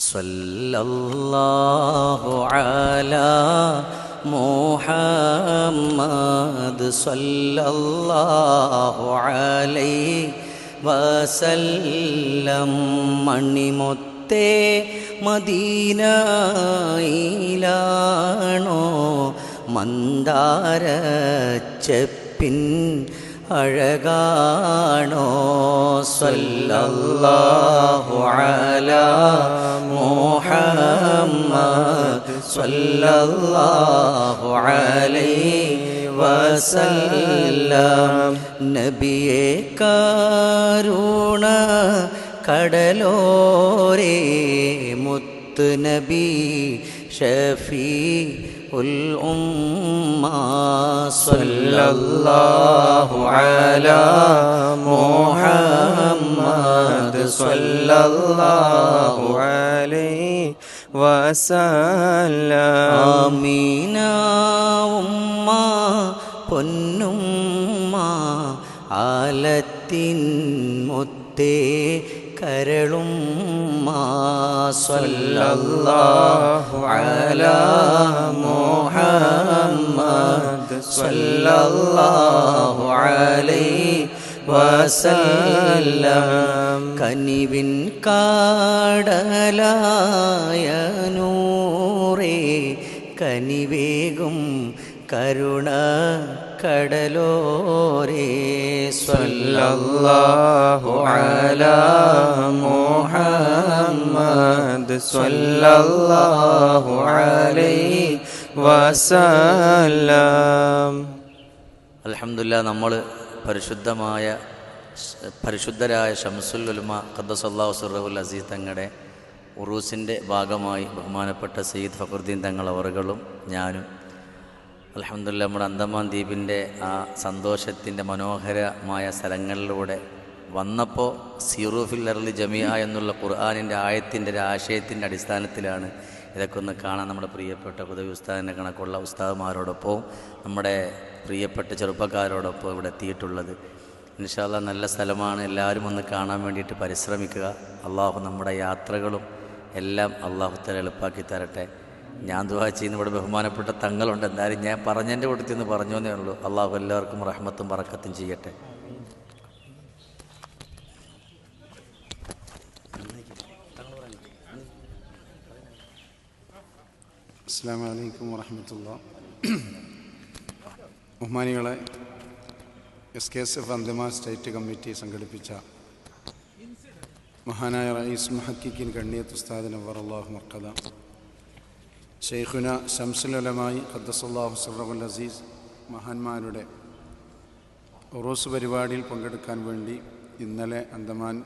صلى الله على محمد صلى الله عليه വസല്ലം മണിമൊത്തേ മദീനയിലാണോ മന്ദാരച്ചെപ്പിൻ അഴകാണോ? സല്ലല്ലാഹു അലാ മുഹമ്മദ് സല്ലല്ലാഹു അലൈഹി വസല്ലം. നബിയെ കാരുണ കടലോരേ മുത്ത് നബി ഷഫീ ഉൽ ഉമ്മ സല്ലല്ലാഹു അലാ മുഹമ്മദ് സല്ലല്ലാഹു عليه وسلم ആമീന ഉമ്മ പൊന്നുമ്മ ആലത്തിൻ മുത്തേ കരളുമ്മ സല്ലല്ലാഹു അലാ മുഹമ്മദ് സല്ലല്ലാഹു അലൈഹി വസല്ലം. കനിവിൻ കാടലായ നൂറേ കനിവേകും കരുണ കടലോരേ സ്വല്ലല്ലാഹു അലാ മുഹമ്മദ് സ്വല്ലല്ലാഹു അലൈഹി അലഹമില്ല നമ്മൾ പരിശുദ്ധമായ പരിശുദ്ധരായ ഷംസുൽ ഉലുമ ഖദ്ദസല്ലാഹു സുറവുൽ അസീസ് തങ്ങളുടെ ഉറൂസിന്റെ ഭാഗമായി ബഹുമാനപ്പെട്ട സയ്യിദ് ഫഖറുദ്ദീൻ തങ്ങൾ അവറുകളും ഞാനും അൽഹംദുലില്ലാ നമ്മുടെ അന്തമാൻ ദ്വീപിന്റെ ആ സന്തോഷത്തിന്റെ മനോഹരമായ സ്ഥലങ്ങളിലൂടെ വന്നപ്പോൾ സീറൂഫിൽ അറലി ജമിയ എന്നുള്ള ഖുർആാനിന്റെ ആയത്തിന്റെ ഒരു ആശയത്തിന്റെ അടിസ്ഥാനത്തിലാണ് ഇതൊക്കെ ഒന്ന് കാണാൻ നമ്മുടെ പ്രിയപ്പെട്ട ഹുദവി ഉസ്താദിന്റെ കണക്കുള്ള ഉസ്താദുമാരോടൊപ്പവും നമ്മുടെ പ്രിയപ്പെട്ട ചെറുപ്പക്കാരോടൊപ്പം ഇവിടെ എത്തിയിട്ടുള്ളത്. ഇൻഷാല്ല നല്ല സ്ഥലമാണ്. എല്ലാവരും ഒന്ന് കാണാൻ വേണ്ടിയിട്ട് പരിശ്രമിക്കുക. അള്ളാഹു നമ്മുടെ യാത്രകളും എല്ലാം അള്ളാഹുത്തല എളുപ്പാക്കി തരട്ടെ. ഞാൻ ദുവാ ചെയ്യുന്ന ഇവിടെ ബഹുമാനപ്പെട്ട തങ്ങളുണ്ട്. എന്തായാലും ഞാൻ പറഞ്ഞതിന്റെ കൂട്ടത്തിൽ നിന്ന് പറഞ്ഞു എന്നേ ഉള്ളൂ. അള്ളാഹു എല്ലാവർക്കും റഹ്മത്തും പറക്കത്തും ചെയ്യട്ടെ. അസ്സാം വലൈക്കും വറഹമത്തുള്ള. ബഹുമാനികളെ S K S F Andaman state committee സംഘടിപ്പിച്ച മഹാനായ റയീസ് മഹക്കിക്കിൻ കണ്ണിയത്ത് ഉസ്താദ് നവർ അള്ളാഹു മർക്കദ. ഷെയ്ഖുന ഷംസുലമായി ഖദ്ദസല്ലാഹു സറബുൽ അസീസ് മഹാന്മാരുടെ ഉറൂസ് പരിപാടിയിൽ പങ്കെടുക്കാൻ വേണ്ടി ഇന്നലെ അന്തമാൻ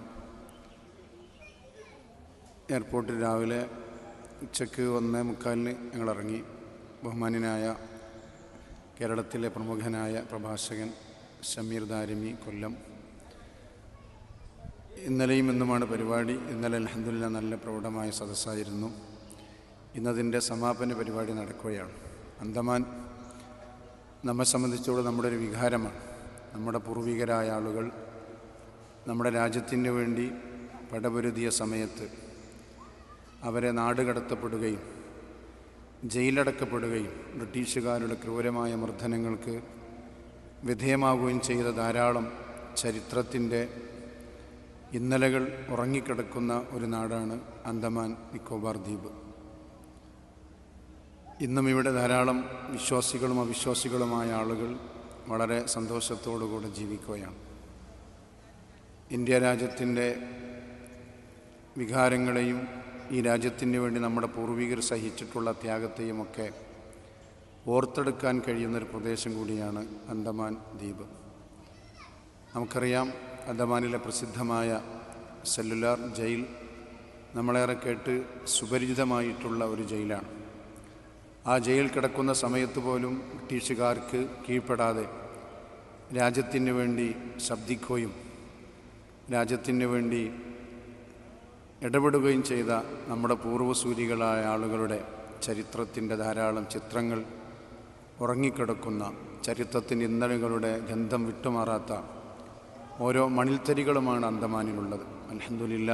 എയർപോർട്ടിൽ രാവിലെ ഉച്ചയ്ക്ക് ഒന്നേ മുക്കാലിന് ഞങ്ങളിറങ്ങി. ബഹുമാന്യനായ കേരളത്തിലെ പ്രമുഖനായ പ്രഭാഷകൻ ഷമീർ ദാരിമി കൊല്ലം. ഇന്നലെയും ഇന്നുമാണ് പരിപാടി. ഇന്നലെ അലഹദില്ല നല്ല പ്രൗഢമായ സദസ്സായിരുന്നു. ഇന്നതിന്റെ സമാപന പരിപാടി നടക്കുകയാണ്. അന്തമാൻ നമ്മെ സംബന്ധിച്ചോളം നമ്മുടെ ഒരു വികാരമാണ്. നമ്മുടെ പൂർവികരായ ആളുകൾ നമ്മുടെ രാജ്യത്തിന് വേണ്ടി പടപൊരുതിയ സമയത്ത് അവരെ നാടുകടത്തപ്പെടുകയും ജയിലടക്കപ്പെടുകയും ബ്രിട്ടീഷുകാരുടെ ക്രൂരമായ മർദ്ദനങ്ങൾക്ക് വിധേയമാവുകയും ചെയ്ത ധാരാളം ചരിത്രത്തിന്റെ ഇന്നലകൾ ഉറങ്ങിക്കിടക്കുന്ന ഒരു നാടാണ് അന്തമാൻ നിക്കോബാർ ദ്വീപ്. ഇന്നും ഇവിടെ ധാരാളം വിശ്വാസികളും അവിശ്വാസികളുമായ ആളുകൾ വളരെ സന്തോഷത്തോടുകൂടെ ജീവിക്കുകയാണ്. ഇന്ത്യ രാജ്യത്തിന്റെ വികാരങ്ങളെയും ഈ രാജ്യത്തിന് വേണ്ടി നമ്മുടെ പൂർവികർ സഹിച്ചിട്ടുള്ള ത്യാഗത്തെയുമൊക്കെ ഓർത്തെടുക്കാൻ കഴിയുന്നൊരു പ്രദേശം കൂടിയാണ് അന്തമാൻ ദ്വീപ്. നമുക്കറിയാം അന്തമാനിലെ പ്രസിദ്ധമായ സെല്ലുലാർ ജയിൽ നമ്മളേറെ കേട്ട് സുപരിചിതമായിട്ടുള്ള ഒരു ജയിലാണ്. ആ ജയിൽ കിടക്കുന്ന സമയത്ത് പോലും ബ്രിട്ടീഷുകാർക്ക് കീഴ്പ്പെടാതെ രാജ്യത്തിന് വേണ്ടി ശബ്ദിക്കുകയും രാജ്യത്തിന് വേണ്ടി ഇടപെടുകയും ചെയ്ത നമ്മുടെ പൂർവസൂരികളായ ആളുകളുടെ ചരിത്രത്തിന്റെ ധാരാളം ചിത്രങ്ങൾ ഉറങ്ങിക്കിടക്കുന്ന ചരിത്രത്തിന്റെ ഇന്ധനങ്ങളുടെ ഗന്ധം വിട്ടുമാറാത്ത ഓരോ മണിൽത്തരികളുമാണ് അന്തമാനിലുള്ളത്. അലഹദില്ല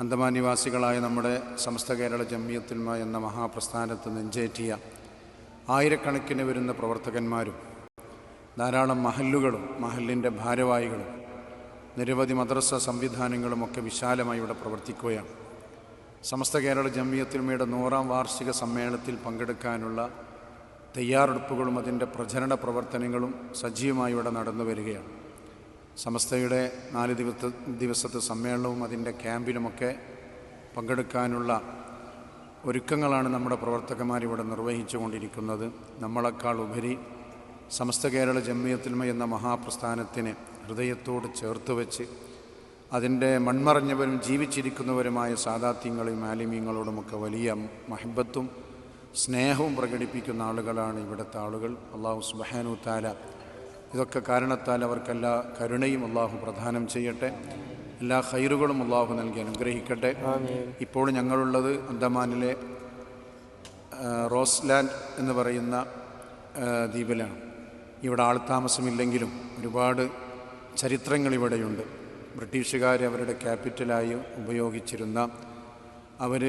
അന്തമാൻ നിവാസികളായ നമ്മുടെ സമസ്ത കേരള ജമ്മിയത്തുൽമ എന്ന മഹാപ്രസ്ഥാനത്ത് നെഞ്ചേറ്റിയ ആയിരക്കണക്കിന് വരുന്ന പ്രവർത്തകന്മാരും ധാരാളം മഹല്ലുകളും മഹലിന്റെ ഭാരവാഹികളും നിരവധി മദ്രസ സംവിധാനങ്ങളുമൊക്കെ വിശാലമായി ഇവിടെ പ്രവർത്തിക്കുകയാണ്. സമസ്ത കേരള ജമ്മിയത്തിന്മയുടെ നൂറാം വാർഷിക സമ്മേളനത്തിൽ പങ്കെടുക്കാനുള്ള തയ്യാറെടുപ്പുകളും അതിന്റെ പ്രചരണ പ്രവർത്തനങ്ങളും സജീവമായി ഇവിടെ നടന്നു വരികയാണ് സമസ്തയുടെ നാല് ദിവസത്തെ ദിവസത്തെ സമ്മേളനവും അതിന്റെ ക്യാമ്പിലുമൊക്കെ പങ്കെടുക്കാനുള്ള ഒരുക്കങ്ങളാണ് നമ്മുടെ പ്രവർത്തകന്മാരിവിടെ നിർവഹിച്ചു കൊണ്ടിരിക്കുന്നത്. നമ്മളെക്കാൾ ഉപരി സമസ്ത കേരള ജമ്മിയത്തിൽമ എന്ന മഹാപ്രസ്ഥാനത്തിന് ഹൃദയത്തോട് ചേർത്ത് വെച്ച് അതിന്റെ മൺമറഞ്ഞവരും ജീവിച്ചിരിക്കുന്നവരുമായ സാദാത്യങ്ങളെയും മാലിമ്യങ്ങളോടുമൊക്കെ വലിയ മഹബത്തും സ്നേഹവും പ്രകടിപ്പിക്കുന്ന ആളുകളാണ് ഇവിടുത്തെ ആളുകൾ. അള്ളാഹു സുബഹാനു താല ഇതൊക്കെ കാരണത്താൽ അവർക്കെല്ലാ കരുണയും അള്ളാഹു പ്രദാനം ചെയ്യട്ടെ. എല്ലാ ഹൈറുകളും അള്ളാഹു നൽകി അനുഗ്രഹിക്കട്ടെ. ഇപ്പോൾ ഞങ്ങളുള്ളത് അന്തമാനിലെ റോസ് റോസ്ലാൻഡ് എന്ന് പറയുന്ന ദ്വീപിലാണ്. ഇവിടെ ആൾത്താമസമില്ലെങ്കിലും ഒരുപാട് ചരിത്രങ്ങൾ ഇവിടെയുണ്ട്. ബ്രിട്ടീഷുകാർ അവരുടെ ക്യാപിറ്റലായി ഉപയോഗിച്ചിരുന്ന അവർ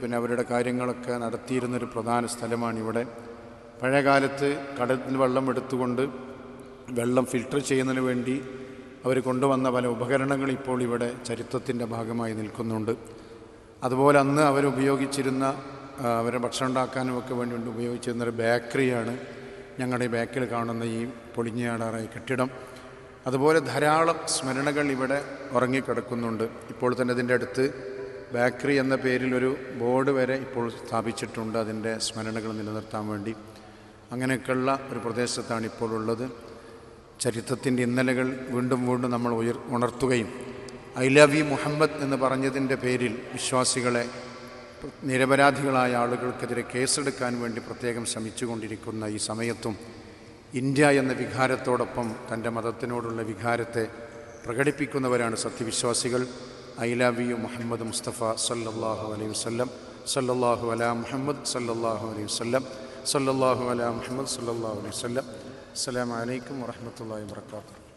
പിന്നെ അവരുടെ കാര്യങ്ങളൊക്കെ നടത്തിയിരുന്നൊരു പ്രധാന സ്ഥലമാണ് ഇവിടെ പഴയകാലത്ത് കടലിൽ വെള്ളം എടുത്തുകൊണ്ട് വെള്ളം ഫിൽട്ടർ ചെയ്യുന്നതിന് വേണ്ടി അവർ കൊണ്ടുവന്ന പല ഉപകരണങ്ങൾ ഇപ്പോൾ ഇവിടെ ചരിത്രത്തിന്റെ ഭാഗമായി നിൽക്കുന്നുണ്ട്. അതുപോലെ അന്ന് ആ, അവരെ ഭക്ഷണം ഉണ്ടാക്കാനും ഒക്കെ വേണ്ടി ഉപയോഗിച്ചിരുന്ന ബേക്കറിയാണ് ഞങ്ങളുടെ ബാക്കിൽ കാണുന്ന ഈ പൊളിഞ്ഞാടാറായ കെട്ടിടം. അതുപോലെ ധാരാളം സ്മരണകൾ ഇവിടെ ഉറങ്ങിക്കിടക്കുന്നുണ്ട്. ഇപ്പോൾ തന്നെ അതിന്റെ അടുത്ത് ബേക്കറി എന്ന പേരിൽ ഒരു ബോർഡ് വരെ ഇപ്പോൾ സ്ഥാപിച്ചിട്ടുണ്ട്. അതിന്റെ സ്മരണകൾ നിലനിർത്താൻ വേണ്ടി അങ്ങനെയൊക്കെയുള്ള ഒരു പ്രദേശത്താണ് ഇപ്പോൾ ഉള്ളത്. ചരിത്രത്തിന്റെ ഇന്നലകൾ വീണ്ടും വീണ്ടും നമ്മൾ ഉയർ ഉണർത്തുകയും ഐ ലവ് യു മുഹമ്മദ് എന്ന് പറഞ്ഞതിന്റെ പേരിൽ വിശ്വാസികളെ നിരപരാധികളായ ആളുകൾക്കെതിരെ കേസെടുക്കാൻ വേണ്ടി പ്രത്യേകം ശ്രമിച്ചുകൊണ്ടിരിക്കുന്ന ഈ സമയത്തും ഇന്ത്യ എന്ന വികാരത്തോടൊപ്പം തന്റെ മതത്തിനോടുള്ള വികാരത്തെ പ്രകടിപ്പിക്കുന്നവരാണ് സത്യവിശ്വാസികൾ. I love you Muhammad Mustafa സല്ലാഹു അലൈഹി വസല്ലം സല്ലാഹു അല മുഹമ്മദ് സല്ലല്ലാഹു അലൈഹി വസല്ലം സല്ലല്ലാഹു അലാ മുഹമ്മദ് സല്ലല്ലാഹു അലൈഹി വസല്ലം അസ്സലാമു അലൈക്കും വറഹ്മത്തുള്ളാഹി വബറകാതുഹു